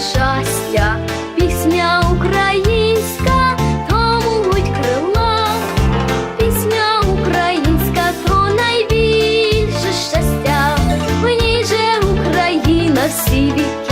щастя, пісня українська, тому будь крила, пісня українська, то найбільше щастя, мені же Україна всі віки.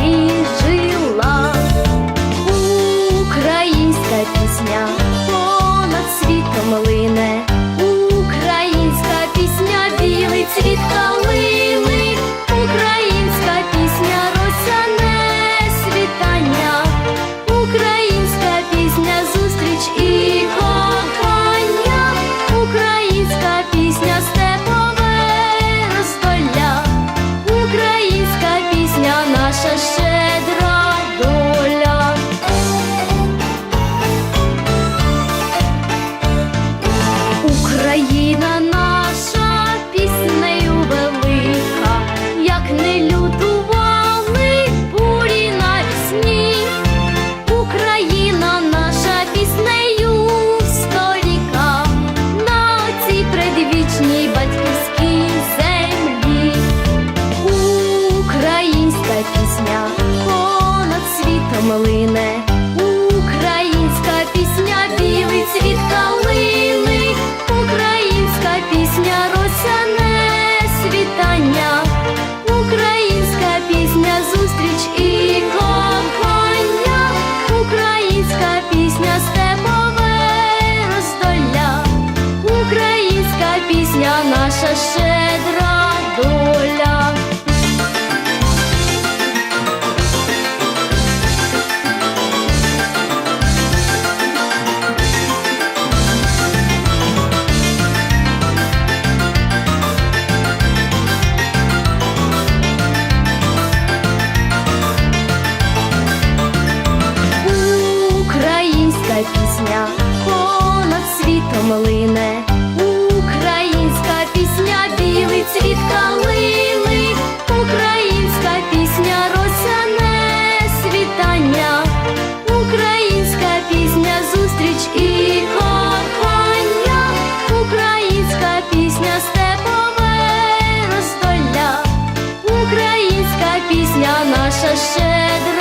пісня наша щедра.